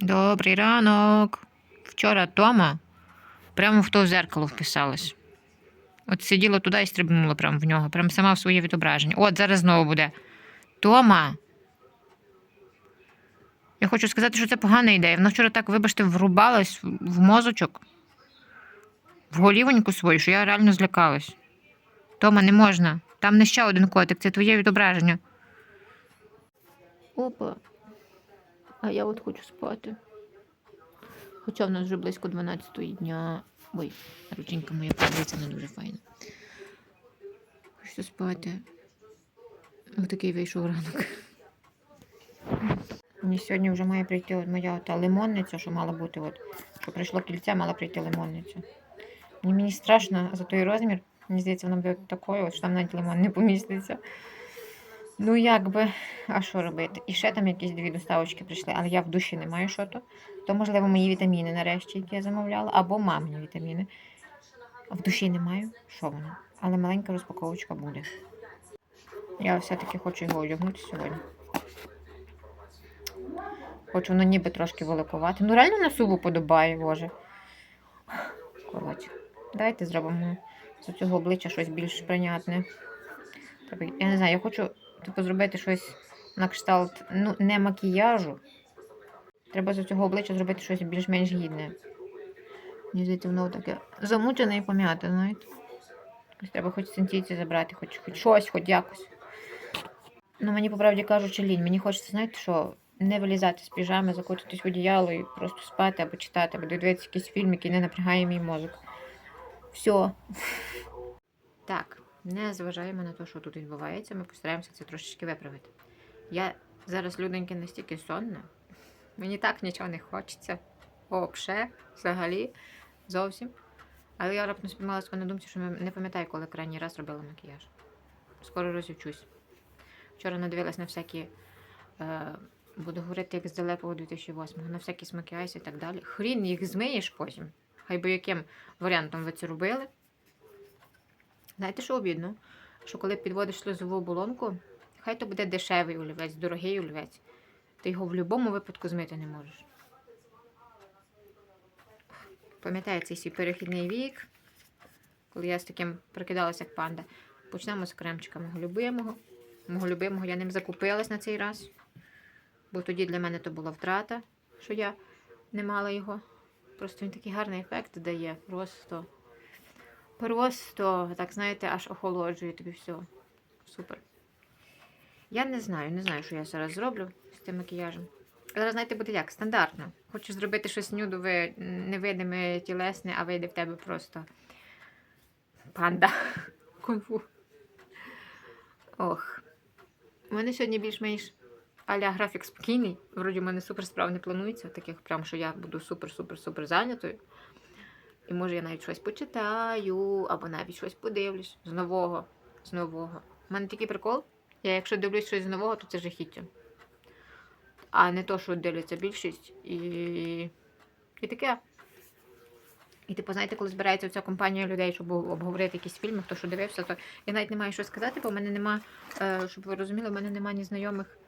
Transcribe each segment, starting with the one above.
Добрий ранок. Вчора Тома прямо в то зеркало вписалась. От сиділа туди і стрибнула прямо в нього, прямо сама в своє відображення. От зараз знову буде. Тома. Я хочу сказати, що це погана ідея. Вона вчора так, вибачте, врубалась в- мозочок, в голівоньку свою, що я реально злякалась. Тома, не можна. Там не ще один котик, це твоє відображення. Опа. А я от хочу спати. Хоча в нас вже близько 12 дня. Ой, рученька моя подивиться не дуже файно. Хочу спати. Ось такий вийшов ранок. Мені сьогодні вже має прийти от моя та лимонниця, що мала бути. От, що прийшло кільце, мала прийти лимонниця. Мені страшно за той розмір. Мені здається, вона буде такою, от, що там навіть лимон не поміститься. Ну, як би, а що робити? І ще там якісь дві доставочки прийшли, але я в душі не маю що то. То, можливо, мої вітаміни нарешті, які я замовляла, або мамині вітаміни. В душі не маю. Що воно? Але маленька розпаковочка буде. Я все-таки хочу його одягнути сьогодні. Хочу воно ніби трошки великувати. Ну, реально на суву подобає, боже. Коротше, давайте зробимо з цього обличчя щось більш прийнятне. Я не знаю, я хочу типу, зробити щось на кшталт, ну, не макіяжу. Треба з цього обличчя зробити щось більш-менш гідне. Мені здається, воно таке замучене і пом'яте, знаєте. Ось треба хоч синтіці забрати, хоч, хоч щось, хоч якось. Ну, мені, по правді кажучи, лінь. Мені хочеться, знаєте, що не вилізати з піжами, закутатись в одіяло і просто спати або читати, або дивитися якийсь фільм, який не напрягає мій мозок. Все. Так, не зважаємо на те, що тут відбувається, ми постараємося це трошечки виправити. Я зараз, люденьки, настільки сонна, мені так нічого не хочеться. Вообще, взагалі, зовсім. Але я раптом спіймала себе на думці, що не пам'ятаю, коли крайній раз робила макіяж. Скоро розівчусь. Вчора надивилась на всякі, е, буду говорити як з далекого 2008-го, на всякі смакіайси і так далі. Хрін їх змиєш потім. Хай би яким варіантом ви це робили. Знаєте, що обідно? Що коли підводиш сльозову оболонку, хай то буде дешевий олівець, дорогий олівець. Ти його в будь-якому випадку змити не можеш. Пам'ятаю цей свій перехідний вік, коли я з таким прикидалася, як панда. Почнемо з кремчика мого любимого. Мого любимого я ним закупилась на цей раз. Бо тоді для мене то була втрата, що я не мала його. Просто він такий гарний ефект дає. Просто. Просто, так знаєте, аж охолоджує тобі все. Супер. Я не знаю, не знаю, що я зараз зроблю з тим макіяжем. Зараз, знаєте, буде як? Стандартно. Хочу зробити щось нюдове, невидиме, тілесне, а вийде в тебе просто панда. Кунг-фу. Ох. У мене сьогодні більш-менш аля графік спокійний. Вроді в мене супер справ не планується, таких прям, що я буду супер-супер-супер зайнятою. І може я навіть щось почитаю, або навіть щось подивлюсь з нового. З нового. У мене такий прикол. Я якщо дивлюсь щось з нового, то це жахіття. А не то, що дивляться більшість. І, і таке. І типу, знаєте, коли збирається ця компанія людей, щоб обговорити якісь фільми, хто що дивився, то я навіть не маю що сказати, бо в мене нема, е, щоб ви розуміли, в мене нема ні знайомих,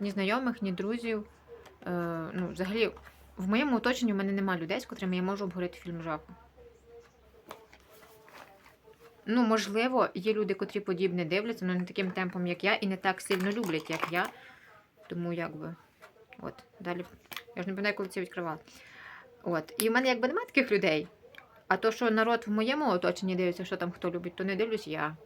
ні знайомих, ні друзів. Е, ну, взагалі, в моєму оточенні в мене нема людей, з котрими я можу обговорити фільм жаху. Ну, можливо, є люди, котрі подібне дивляться, але не таким темпом, як я, і не так сильно люблять, як я. Тому якби. От, далі. Я ж не пам'ятаю, коли це відкривала. От. І в мене якби немає таких людей. А то, що народ в моєму оточенні дивиться, що там хто любить, то не дивлюсь я.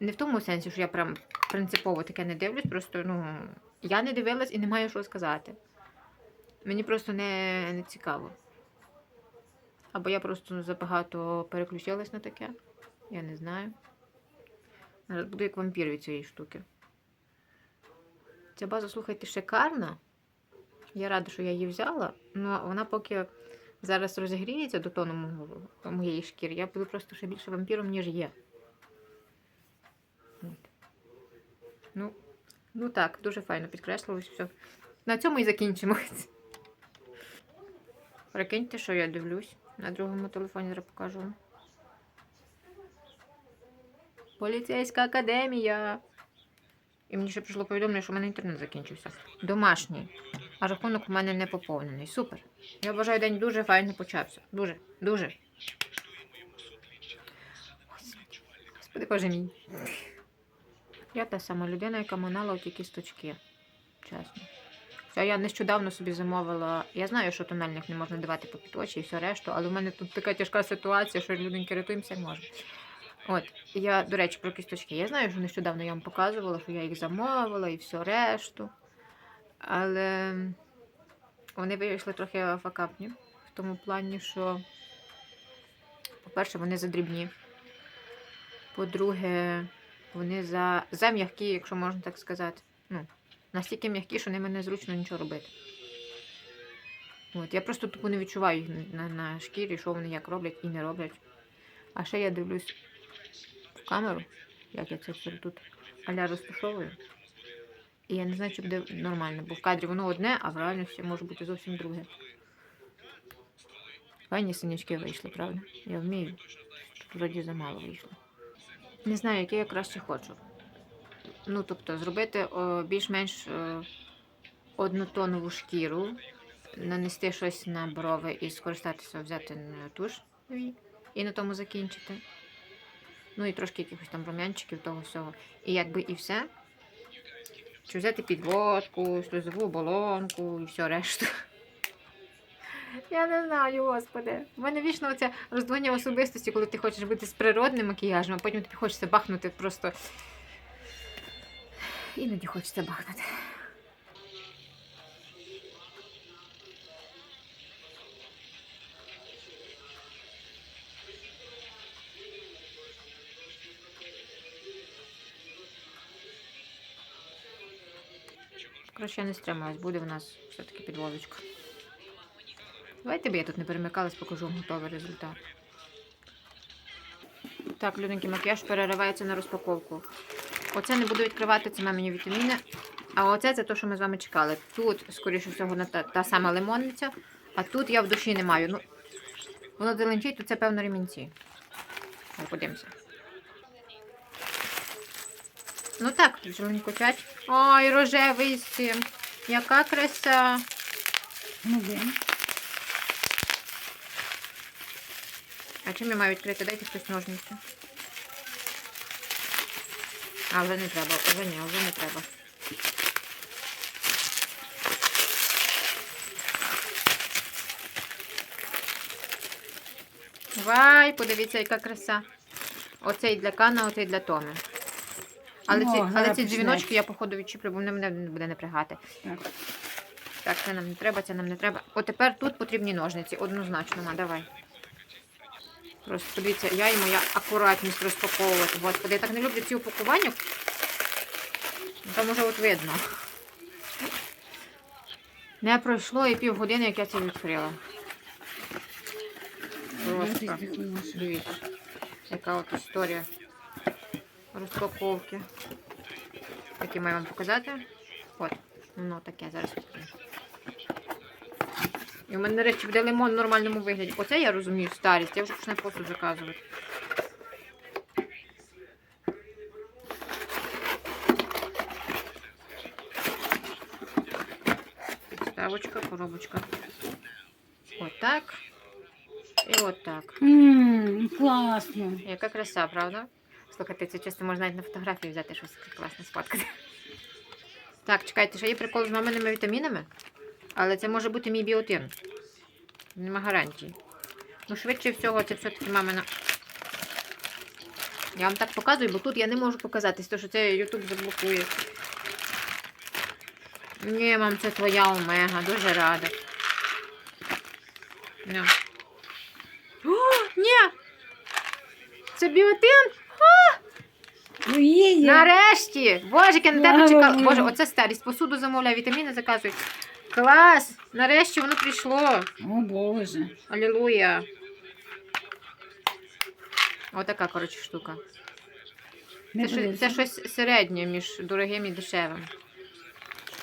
Не в тому сенсі, що я прям принципово таке не дивлюсь, просто ну, я не дивилась і не маю що сказати. Мені просто не, не цікаво. Або я просто забагато переключилась на таке. Я не знаю. Зараз буду як вампір від цієї штуки. Ця база, слухайте, шикарна. Я рада, що я її взяла. Ну, вона поки зараз розігріється до тону моєї шкіри, я буду просто ще більше вампіром, ніж є. Ну, ну так, дуже файно підкреслилось все. На цьому і закінчимо. Прикиньте, що я дивлюсь. На другому телефоні зараз покажу. Поліцейська академія. І мені ще прийшло повідомлення, що в мене інтернет закінчився. Домашній. А рахунок в мене не поповнений. Супер. Я вважаю, день дуже файно почався. Дуже, дуже. Господи, боже мій. Я та сама людина, яка манала ті кісточки. Чесно. Все, я нещодавно собі замовила. Я знаю, що тональник не можна давати по очі і все решту, але в мене тут така тяжка ситуація, що люденьки рятуємося як можемо. От, я, до речі, про кісточки. Я знаю, що нещодавно я вам показувала, що я їх замовила і все решту. Але вони вийшли трохи факапні в тому плані, що, по-перше, вони задрібні. По-друге, вони за, за м'які, якщо можна так сказати. Ну, настільки м'які, що ними незручно нічого робити. От, я просто тупо не відчуваю їх на, на шкірі, що вони як роблять і не роблять. А ще я дивлюсь в камеру, як я це все тут аля розташовую. І я не знаю, чи буде нормально, бо в кадрі воно одне, а в реальності може бути зовсім друге. Файні синячки вийшли, правда? Я вмію. Вроді замало вийшло. Не знаю, яке я краще хочу. Ну, тобто, зробити більш-менш о, однотонову шкіру, нанести щось на брови і скористатися, взяти туш і на тому закінчити. Ну і трошки якихось там рум'янчиків того всього. І якби і все. Чи взяти підводку, сльозову оболонку і все решту. Я не знаю, господи. У мене вічно оце роздвоєння особистості, коли ти хочеш бути з природним макіяжем, а потім тобі хочеться бахнути просто. Іноді хочеться бахнути. Коротше, я не стрималась, буде в нас все-таки підводочка. Давайте б я тут не перемикалась, покажу вам готовий результат. Так, люденький макіяж переривається на розпаковку. Оце не буду відкривати, це мамині вітаміни. А оце це те, що ми з вами чекали. Тут, скоріше всього, та, та сама лимонниця, а тут я в душі не маю. Ну, воно зеленчить, то це певно ремінці. Ой, подивимося. Ну так, тут зеленькотять. Ой, рожевий з цим. Яка краса. Ну? А чим я маю відкрити? Дайте хтось ножниці. А, вже не треба, вже ні, вже не треба. Вай, подивіться, яка краса. Оцей для Кана, оцей для Томи. Але, О, ці, але ці дзвіночки я, походу, відчіплю, бо вони мене не буде напрягати. Так. Так, це нам не треба, це нам не треба. От тепер тут потрібні ножниці, однозначно, ма, давай. Просто подивіться, я і моя акуратність розпаковувати. Господи, я так не люблю ці упакування. Там уже от видно. Не пройшло і півгодини, як я це відкрила. Просто. Дивіться, яка от історія розпаковки. Такі маю вам показати. От, воно таке зараз відкрию. І в мене нарешті буде лимон в нормальному вигляді. Оце я розумію старість. Я вже почну посуд заказувати. Ставочка, коробочка. Отак. І отак. Ммм, класно. Яка краса, правда? Слухайте, це чисто можна навіть на фотографії взяти щось класне сфоткати. Так, чекайте, ще є прикол з маминими вітамінами, але це може бути мій біотин. Нема гарантії. Ну, швидше всього, це все-таки мамина. Я вам так показую, бо тут я не можу показати, тому що це YouTube заблокує. Ні, мам, це твоя омега, дуже рада. Ні. О, ні! Це біотин? Ну, є, є. Нарешті! Боже, я на тебе чекала. Боже, оце старість. Посуду замовляю, вітаміни заказують. Клас! Нарешті воно прийшло. О, Боже. Алілуя. Отака, коротше, штука. Це, щось- це щось середнє між дорогим і дешевим.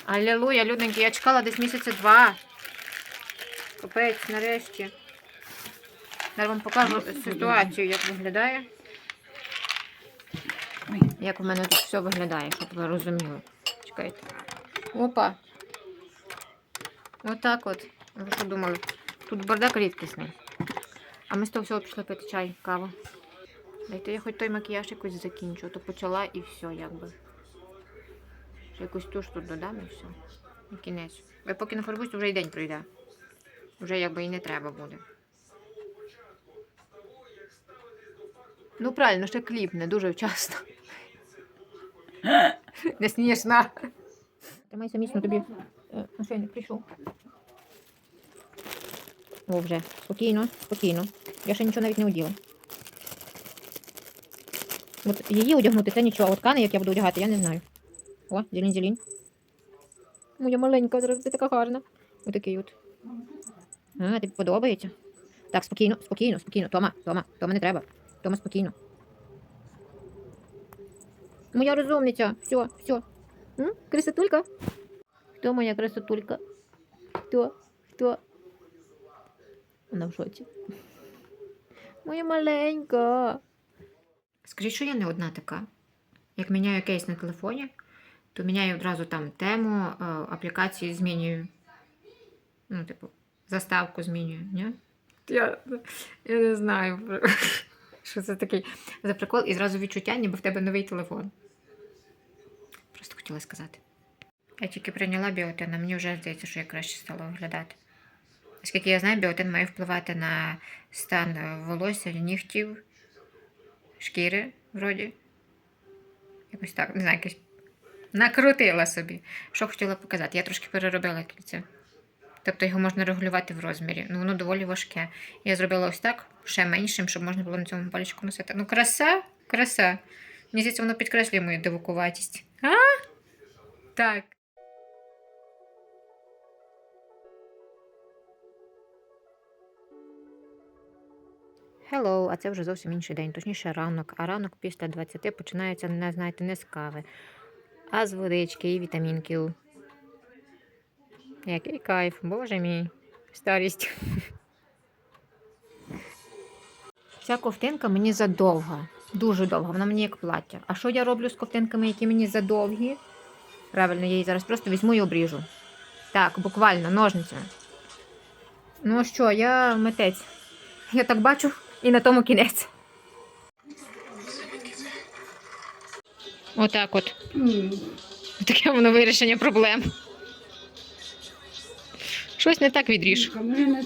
Алілуя, люденьки, я чекала десь місяця два. Капець, нарешті. Зараз вам покажу Ну, ситуацію, як виглядає. Ой. як в мене тут все виглядає, щоб ви розуміли. Чекайте. Опа. Отак от. Ви що думали? Тут бардак рідкісний. А ми з того всього пішли пити чай, каву. Дайте я хоч той макіяж якось закінчу, то почала і все, якби. Ще якусь туш тут додам і все. І кінець. Ви поки не фарбуєте, вже і день пройде. Вже якби і не треба буде. Ну, правильно, ще кліпне дуже вчасно. Не смішно. Тримайся міцно тобі. Е, Мошенник прийшов. О, вже. Спокійно, спокійно. Я ще нічого навіть не оділа. От її одягнути це нічого. От кани, як я буду одягати, я не знаю. О, зелень, зелень. Моя маленька, зараз ти така гарна. Отакий от. А, тобі подобається? Так, спокійно, спокійно, спокійно. Тома, Тома, Тома не треба. Тома, спокійно. Моя розумниця. Все, все. М? Красотулька? Хто моя красотулька? Хто? Хто? Вона в шоці. Моя маленька. Скажіть, що я не одна така. Як міняю кейс на телефоні, то міняю одразу там тему, е, аплікації змінюю. Ну, типу, заставку змінюю, ні? Я, я не знаю, що це такий за прикол, і зразу відчуття, ніби в тебе новий телефон. Просто хотіла сказати. Я тільки прийняла біотин, а мені вже здається, що я краще стала виглядати. Оскільки я знаю, біотин має впливати на стан волосся, нігтів, шкіри, вроді. Якось так, не знаю, якось накрутила собі. Що хотіла показати? Я трошки переробила кільце. Тобто його можна регулювати в розмірі. Ну, воно доволі важке. Я зробила ось так, ще меншим, щоб можна було на цьому пальчику носити. Ну, краса, краса. Мені здається, воно підкреслює мою дивакуватість. А? Так. Hello, а це вже зовсім інший день, точніше ранок. А ранок після 20 починається, не знаєте, не з кави, а з водички і вітамінків. Який кайф, боже мій, старість. Ця ковтинка мені задовга, дуже довга, вона мені як плаття. А що я роблю з ковтинками, які мені задовгі? Правильно, я її зараз просто візьму і обріжу. Так, буквально, ножницями. Ну що, я митець. Я так бачу, і на тому кінець. Отак от. Таке воно вирішення проблем. Щось не так відріж. Мене